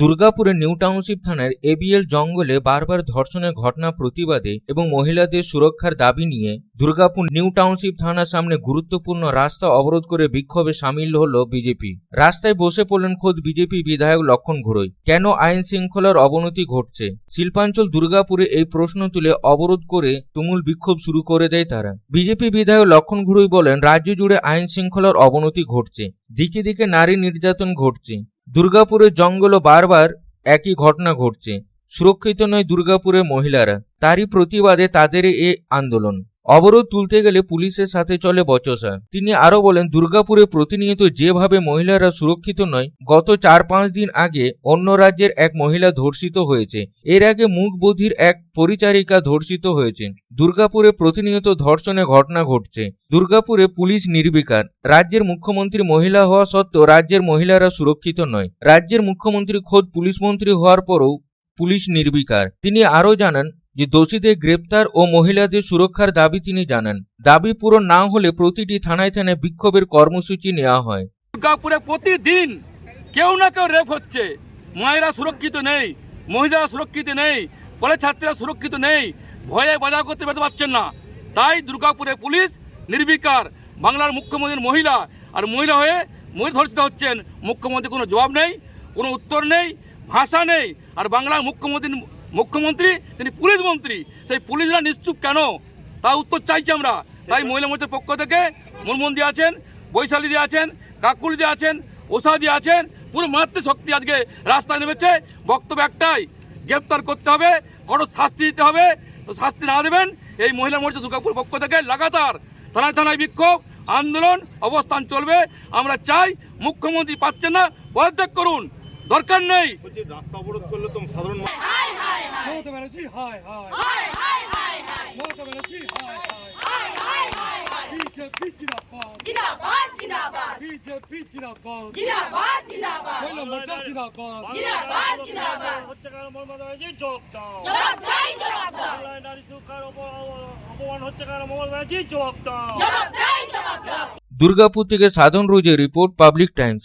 দুর্গাপুরের new township থানার ABL জঙ্গলে বারবার ধর্ষণের ঘটনা, প্রতিবাদে এবং মহিলাদের সুরক্ষার দাবি নিয়ে দুর্গাপুর নিউ টাউনশিপ থানার সামনে গুরুত্বপূর্ণ রাস্তা অবরোধ করে বিক্ষোভে সামিল হল বিজেপি। রাস্তায় বসে পড়লেন খোদ বিজেপি বিধায়ক লক্ষণ ঘোড়ই। কেন আইন শৃঙ্খলার অবনতি ঘটছে? শিল্পাঞ্চল দুর্গাপুরে এই প্রশ্ন তুলে অবরোধ করে তুমুল বিক্ষোভ শুরু করে দেয় তারা। বিজেপি বিধায়ক লক্ষণ ঘুরুই বলেন, রাজ্য জুড়ে আইন শৃঙ্খলার অবনতি ঘটছে। দিকে দিকে নারী নির্যাতন ঘটছে। দুর্গাপুরের জঙ্গলও বারবার একই ঘটনা ঘটছে। সুরক্ষিত নয় দুর্গাপুরের মহিলারা। তারই প্রতিবাদে তাদের এ আন্দোলন। অবরোধ তুলতে গেলে পুলিশের সাথে চলে বচসা তিনি আরও বলেন, দুর্গাপুরে প্রতিনিয়ত যেভাবে মহিলারা সুরক্ষিত নয়, গত চার পাঁচ দিন আগে অন্য রাজ্যের এক মহিলা ধর্ষিত হয়েছে। এর আগে মুখ বধির এক পরিচারিকা ধর্ষিত হয়েছে দুর্গাপুরে প্রতিনিয়ত ধর্ষণের ঘটনা ঘটছে। দুর্গাপুরে পুলিশ নির্বিকার। রাজ্যের মুখ্যমন্ত্রী মহিলা হওয়া সত্ত্বেও রাজ্যের মহিলারা সুরক্ষিত নয়। রাজ্যের মুখ্যমন্ত্রী খোদ পুলিশ মন্ত্রী হওয়ার পরও পুলিশ নির্বিকার। তিনি আরও জানান যে দোষীদের গ্রেপ্তার ও মহিলাদের সুরক্ষার দাবি তিনি জানান। দাবি পূরণ না হলে প্রতিটি থানায় থানায় বিক্ষোভের কর্মসূচি নেওয়া হয়। দুর্গাপুরে প্রতিদিন কেউ না কেউ রেপ হচ্ছে। মায়েরা সুরক্ষিত নেই, মহিলারা সুরক্ষিত নেই, কলেজ ছাত্রীরা সুরক্ষিত নেই, ভয়ে বাজার করতে বেরোতে পারছেন না। তাই দুর্গাপুরে পুলিশ নির্বিকার বাংলার মুখ্যমন্ত্রীর মহিলা আর মহিলা হয়ে মহিলা ধর্ষিত হচ্ছেন। মুখ্যমন্ত্রী কোনো জবাব নেই, কোনো উত্তর নেই, ভাষা নেই। আর বাংলার মুখ্যমন্ত্রী মুখ্যমন্ত্রী, তিনি পুলিশ মন্ত্রী। সেই পুলিশরা নিশ্চুপ কেন? তা উত্তর চাইছি আমরা। তাই মহিলা মোর্চার পক্ষ থেকে মুনমুন দিয়ে আছেন, বৈশালী দিয়ে আছেন, কাকুলি দিয়ে আছেন, ওষা দিয়ে আছেন, পুরো মাতৃশক্তি আজকে রাস্তায় নেমেছে। বক্তব্য একটাই, গ্রেপ্তার করতে হবে কঠোর শাস্তি দিতে হবে। তো শাস্তি না দেবেন, এই মহিলা মোর্চা দুর্গাপুর পক্ষ থেকে লাগাতার থানায় থানায় বিক্ষোভ, আন্দোলন, অবস্থান চলবে। আমরা চাই মুখ্যমন্ত্রী পাচ্ছেন না, পদত্যাগ করুন। দরকার নেই। রাস্তা অবরোধ করলে তো সাধারণ অপমান হচ্ছে কারণ মমতা ব্যানার্জি জবাব দাও। দুর্গাপুর থেকে সাধন রোজের রিপোর্ট পাবলিক টাইমস।